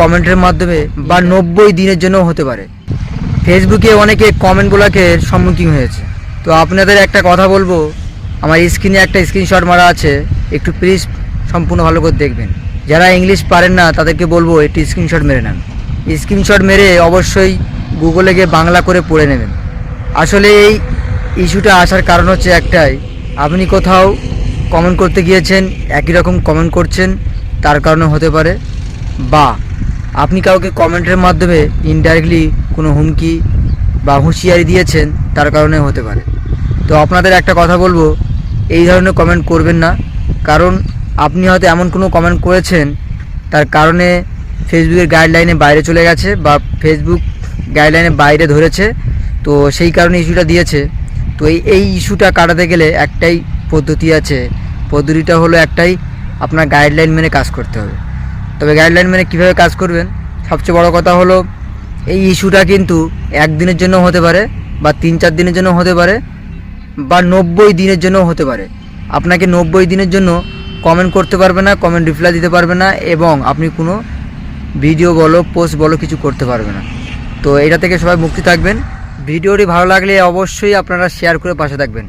কমেন্টের মাধ্যমে বা নব্বই দিনের জন্য হতে পারে। ফেসবুকে অনেকে কমেন্ট ব্লকের সম্মুখীন হয়েছে। তো আপনাদের একটা কথা বলব আমার স্ক্রিনে একটা স্ক্রিনশট মারা আছে একটু প্লিজ সম্পূর্ণ ভালো করে দেখবেন। যারা ইংলিশ পারেন না তাদেরকে বলব একটু স্ক্রিনশট মেরে নেন। স্ক্রিনশট মেরে অবশ্যই গুগলে গিয়ে বাংলা করে পড়ে নেবেন। আসলে এই ইস্যুটা আসার কারণ হচ্ছে একটাই আপনি কোথাও কমেন্ট করতে গিয়েছেন একই রকম কমেন্ট করছেন তার কারণে হতে পারে বা আপনি কাউকে কমেন্টের মাধ্যমে ইনডাইরেক্টলি কোনো হুমকি বা হুঁশিয়ারি দিয়েছেন, তার কারণে হতে পারে। তো আপনাদের একটা কথা বলব, এই ধরনের কমেন্ট করবেন না। কারণ আপনি হয়তো এমন কোনো কমেন্ট করেছেন, তার কারণে ফেসবুকের গাইডলাইনে বাইরে চলে গেছে বা ফেসবুক গাইডলাইনে বাইরে ধরেছে, তো সেই কারণে ইস্যুটা দিয়েছে। তো এই এই ইস্যুটা কাটাতে গেলে একটাই পদ্ধতি আছে। পদ্ধতিটা হলো একটাই, আপনার গাইডলাইন মেনে কাজ করতে হবে। তবে গাইডলাইন মেনে কীভাবে কাজ করবেন? সবচেয়ে বড় কথা হলো, এই ইস্যুটা কিন্তু একদিনের জন্য হতে পারে বা তিন চার দিনের জন্য হতে পারে বা নব্বই দিনের জন্য হতে পারে। আপনাকে নব্বই দিনের জন্য কমেন্ট করতে পারবে না কমেন্ট রিপ্লাই দিতে পারবে না এবং আপনি কোনো ভিডিও বলো পোস্ট বলো কিছু করতে পারবে না। তো এটা থেকে সবাই মুক্তি থাকবেন। ভিডিওটি ভালো লাগলে অবশ্যই আপনারা শেয়ার করে পাশে থাকবেন।